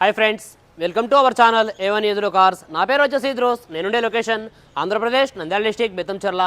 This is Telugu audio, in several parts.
Hi friends welcome to our channel A one ఎదురు కార్స్ నా పేరు వచ్చేసి ఇద్రోస్ నేనుండే లొకేషన్ ఆంధ్రప్రదేశ్ నంద్యాల డిస్టిక్ బెత్తంచెర్ల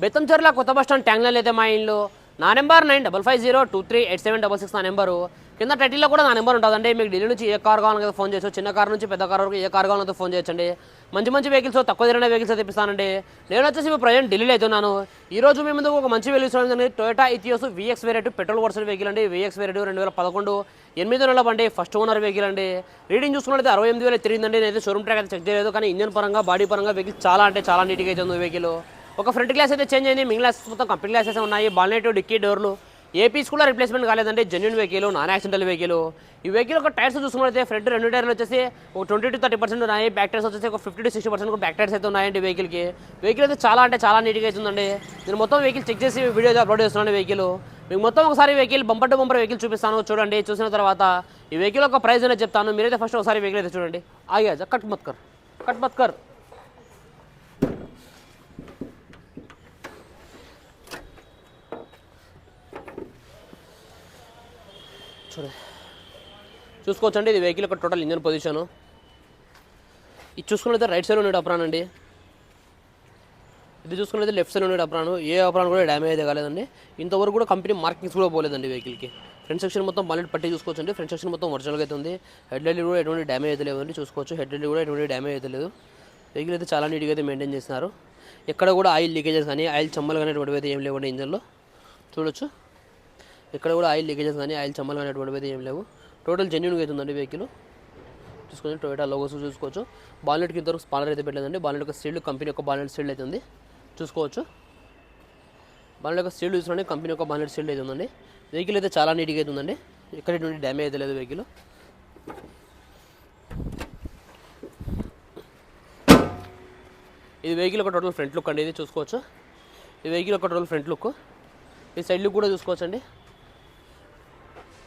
బెత్తంచెర్ల కొత్త బస్ స్టాండ్ ట్యాంగ్లైన్ అయితే మా ఇంట్లో నా number nine double five zero two three eight seven double six నా నెంబరు కింద టైటిల్లో కూడా నా నెంబర్ ఉంటుందండి. మీకు ఢిల్లీ నుంచి ఏ కార్ కావాలన్నా ఫోన్ చేయొచ్చు చిన్న కార్ నుంచి పెద్ద కార్ వరకు ఏ కార్ కావాలన్నా ఫోన్ చేయొచ్చండి. మంచి మంచి వెహికల్స్ తక్కువ తిరిగిన వెహికల్స్ తెప్పిస్తానండి నేను వచ్చేసి ఇప్పుడు ప్రజెంట్ ఢిల్లీలో అవుతున్నాను ఈ రోజు మీ ముందు ఒక మంచి వెహికల్స్ ఉంది Toyota Etios VX variant petrol version vehicle అండి. విఎక్స్ వేరియట్ రెండు వేల పదకొండు. ఎనిమిది నెలల బండి ఫస్ట్ ఓనర్ వెహికల్ అండి. రీడింగ్ చూసుకున్నట్లయితే అరవై ఎనిమిది వేలు తిరిగిందండి. నేనైతే షోరూమ్ ట్రాక్ అయితే చెక్ చేయలేదు. కానీ ఇంజన్ పరంగా బాడీ పరంగా వెహికల్ చాలా అంటే చాలా నీట్గా అయితే ఉంది వెహికల్ ఒక ఫ్రంట్ గ్లాస్ అయితే చేంజ్ అయింది. మిగిలిన మొత్తం కంపెనీ గ్లాసెస్ ఉన్నాయి. బాల్నెట్ డిక్కీ డోర్లు ఏ పీస్ కూడా replacement కాలేదంటే genuine vehicle non accidental vehicle ఈ వెహికల్ ఒక టైర్స్ చూసుకున్నట్లయితే ఫ్రంట్ రెండు టైర్లు వచ్చేసి ఒక ట్వంటీ టు థర్టీ పర్సెంట్ ఉన్నాయి. బ్యాక్ టైర్స్ వచ్చేసి ఒక fifty to sixty percent back tyres అయితే ఉన్నాయండి వెహికల్కి వెహికల్ అయితే చాలా అంటే చాలా నీట్గా అవుతుందండి నేను మొత్తం వెహికల్ చెక్ చేసి వీడియో అప్లోడ్ చేస్తున్నాను వెహికల్ మీకు మొత్తం ఒకసారి vehicle bumper to bumper vehicle చూపిస్తాను. చూడండి చూసిన తర్వాత ఈ వెహికల్ ఒక ప్రైస్ అనేది చెప్తాను. మీరైతే ఫస్ట్ ఒకసారి వెహికల్ అయితే చూడండి. ఆగా కట్ మత్కర్ కట్ మత్కర్. చూడండి. చూసుకోవచ్చండి ఇది వెహికల్ యొక్క టోటల్ ఇంజన్ పొజిషను ఇది చూసుకున్నట్లయితే రైట్ సైడ్ ఉండే అప్రాన్ అండి. ఇది చూసుకున్నట్లయితే లెఫ్ట్ సైడ్ ఉండే అప్రాన్. ఏ అప్రాన్ కూడా డ్యామేజ్ కాలేదండి. ఇంతవరకు కూడా కంపెనీ మార్కింగ్స్ కూడా పోలేదండి వెహికల్కి ఫ్రంట్ సెక్షన్ మొత్తం బాలెట్ పట్టి చూసుకోవచ్చండి. ఫ్రంట్ సెక్షన్ మొత్తం ఒరిజినల్గా అయితే ఉంది. హెడ్ లైట్ కూడా ఎటువంటి డ్యామేజ్ అయితే లేదండి. చూసుకోవచ్చు. హెడ్ లైట్ కూడా ఎటువంటి డ్యామేజ్ అయితే లేదు. వెహికల్ అయితే చాలా నీట్గా అయితే మెయింటైన్ చేస్తున్నారు ఎక్కడ కూడా ఆయిల్ లీకేజెస్ కానీ ఆయిల్ చమ్మలు కానీ అటువంటివి అయితే ఏం లేవండి ఇంజన్లో. చూడొచ్చు. ఇక్కడ కూడా ఆయిల్ లీకేజెస్ కానీ ఆయిల్ చమ్మలు కానీ అటువంటివి అయితే ఏం లేవు. టోటల్ జెన్యున్గా అవుతుందండి వెహికల్ చూసుకొని టొయోటా లోగోస్ చూసుకోవచ్చు. బాలెట్కి ఇంతవరకు స్పాలర్ అయితే పెట్టలేదండి. బాలెట్ యొక్క సీల్డ్ కంపెనీ యొక్క బాలెట్ స్టీల్ అయితే ఉంది. చూసుకోవచ్చు. బాలెట్ యొక్క సీల్డ్ చూసుకోండి కంపెనీ యొక్క బాలెట్ సీల్డ్ అయితే ఉందండి. వెహికల్ అయితే చాలా నీట్గా అయితే ఉందండి. ఎక్కడ ఎటువంటి డ్యామేజ్ అయితే లేదు వెహికల్ ఇది వెహికల్ ఒక టోటల్ ఫ్రంట్ లుక్ అండి. ఇది చూసుకోవచ్చు. ఈ వెహికల్ ఒక టోటల్ ఫ్రంట్ లుక్ ఈ సైడ్ లుక్ కూడా చూసుకోవచ్చు అండి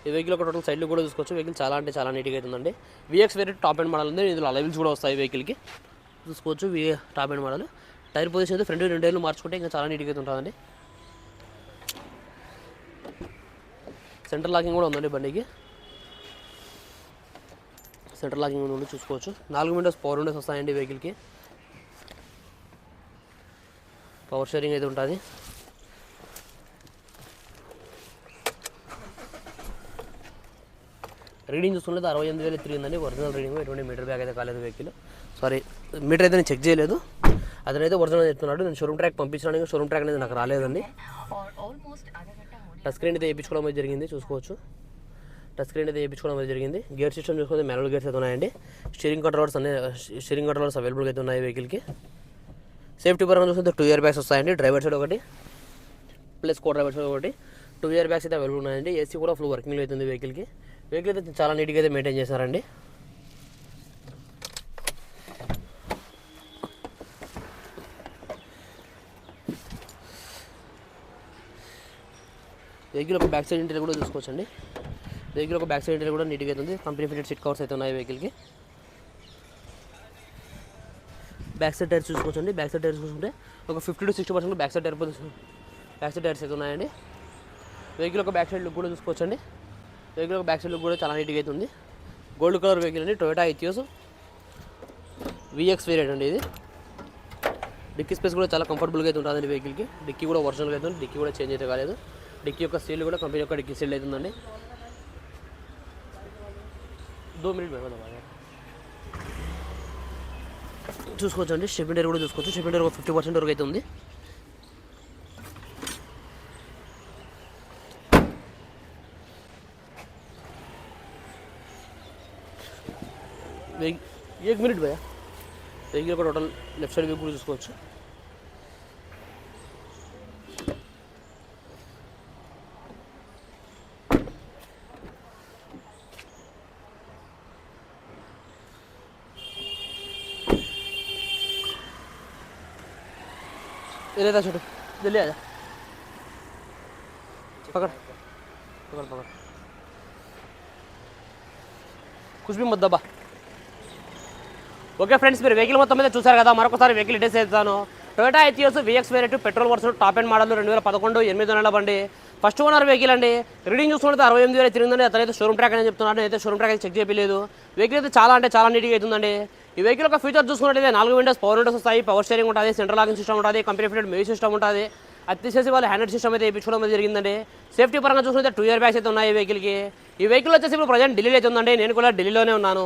ఈ వెహికల్ ఒక టోటల్ సైడ్లు కూడా చూసుకోవచ్చు. వెహికల్ చాలా అంటే చాలా నీట్గా అవుతుందండి విఎక్స్ వేరే టాప్ అండ్ మోడల్ ఉంది. ఇందులో లెవెల్స్ కూడా వస్తాయి వెహికల్కి చూసుకోవచ్చు V top end model tyre position అయితే ఫ్రంట్ రెండు ఏళ్ళు మార్చుకుంటే ఇంకా చాలా నీట్గా ఉంటుందండి. సెంటర్ లాకింగ్ కూడా ఉందండి బండికి. సెంటర్ లాకింగ్ ఉండి చూసుకోవచ్చు. నాలుగు విండోస్ పవర్ విండోస్ వస్తాయండి వెహికల్కి పవర్ షేరింగ్ అయితే ఉంటుంది. రీడింగ్ చూసుకుంటే అరవై ఎనిమిది వేలు తిరిగిందండి. ఒరిజినల్ రీడింగ్ ఎటువంటి మీటర్ బ్యాగ్ అయితే కాలేదు వెహికల్. సారీ మీటర్ అయితే నేను చెక్ చేయలేదు. అతనైతే ఒరిజినల్ చెప్తున్నాడు. నేను షోరూమ్ ట్రాక్ పంపించడానికి షోరూమ్ ట్రాక్ అనేది నాకు రాలేదండి. టచ్ స్క్రీన్ అయితే వేయించుకోవడం అయితే జరిగింది. చూసుకోవచ్చు. టచ్ స్క్రీన్ అయితే వేయించుకోవడం అయితే జరిగింది. గేర్ సిస్టమ్ చూసుకుంటే మ్యానువల్ గేర్స్ అయితే ఉన్నాయండి. స్టీరింగ్ కంట్రోల్స్ అన్ని స్టీరింగ్ కంట్రోల్స్ అవైలబుల్గా అయితే ఉన్నాయి వెహికల్కి సేఫ్టీ పరంగా చూసుకుంటే టూ ఇయర్ బ్యాగ్స్ వస్తాయండి. డ్రైవర్ సైడ్ ఒకటి ప్లస్ కో డ్రైవర్ సైడ్ ఒకటి. టూ ఇయర్ బ్యాగ్స్ అయితే అవైలబుల్ ఉన్నాయండి. ఏసీ కూడా ఫుల్ వర్కింగ్లో అవుతుంది వెహికల్కి వెహికల్ అయితే చాలా నీట్గా అయితే మెయింటైన్ చేశారండి. వెహికల్ ఒక బ్యాక్ సైడ్ ఇంటర్ కూడా చూసుకోవచ్చండి. వెహికల్ ఒక బ్యాక్ సైడ్ ఇంటర్ కూడా నీట్గా అవుతుంది కంపెనీ ఫిటెడ్ సీట్ కవర్స్ అయితే ఉన్నాయి వెహికల్కి బ్యాక్ సైడ్ టైర్స్ చూసుకోవచ్చండి. బ్యాక్ సైడ్ టైర్స్ చూసుకుంటే ఒక fifty to sixty percent back side tyre back side tyres అయితే ఉన్నాయండి. వెహికల్ ఒక బ్యాక్ సైడ్ లుక్ కూడా చూసుకోవచ్చండి. వెహికల్ బ్యాక్ సైడ్ కూడా చాలా నీట్గా అయితే ఉంది. గోల్డ్ కలర్ వెహికల్ అండి టొయోటా ఇథియోస్ విఎక్స్ వేరియట్ అండి ఇది. డిక్కీ స్పేస్ కూడా చాలా కంఫర్టబుల్గా అయితే ఉంటుందండి వెహికల్కి డిక్కీ కూడా ఒరిజినల్గా అయితే ఉంది డిక్కీ కూడా చేంజ్ అయితే కాలేదు. డిక్కీ యొక్క సీల్ కూడా కంపెనీ యొక్క డిక్కీ సీల్ అవుతుందండి దో మినిట్ మేడం చూసుకోవచ్చు అండి షెఫిండర్ కూడా చూసుకోవచ్చు. షిప్ ఒక ఫిఫ్టీ పర్సెంట్ వరకు అయితే ఉంది. వెహి- एक मिनट भैया వెహికల్ కూడా టోటల్ లెఫ్ట్ సైడ్ వ్యూ కూడా చూసుకోవచ్చు इधर था छोटू जल्दी आ जा पकड़ पकड़ पकड़ कुछ भी मत दबा ఓకే ఫ్రెండ్స్ మీరు వెహికల్ మొత్తం మీద చూసారు కదా మరొకసారి వెహికల్ డీటెయిల్స్ చేస్తాను. Toyota Etios VX variant petrol version top end model రెండు వేల పదకొండు ఎనిమిది నెలల బండి. ఫస్ట్ ఓనర్ వెహికల్ అండి. రీడింగ్ చూసుకుంటే అరవై ఎనిమిది వేల తిరిగిందండి. అతనైతే షోరూమ్ ట్రాక్ అని చెప్తున్నాడు. అయితే షోరూమ్ ట్రాక్ చెక్ చేయలేదు. వెహికల్ అయితే చాలా అంటే చాలా నీట్గా అవుతుందండి ఈ వెహికల్ ఒక ఫీచర్ చూసుకున్నట్లయితే నాలుగు విండోస్ పవర్ విండోస్ వస్తాయి. పవర్ స్టీరింగ్ ఉంటుంది. సెంట్రల్ లాగింగ్ సిస్టమ్ ఉంటుంది. కంపెనీ ఫిటెడ్ మ్యూజిక్ సిస్టమ్ ఉంటుంది. అది తీసేసి వాళ్ళు హ్యాండెడ్ సిస్టమ్ అయితే వేయించుకోవడం జరిగిందండి. సేఫ్టీ పరంగా చూసుకుంటే టూ ఇయర్ బ్యాగ్స్ అయితే ఉన్నాయి ఈ వెహికల్కి ఈ వెహికల్ వచ్చేసి ఇప్పుడు ప్రజెంట్ ఢిల్లీలో అయితే ఉందండి. నేను కూడా ఢిల్లీలోనే ఉన్నాను.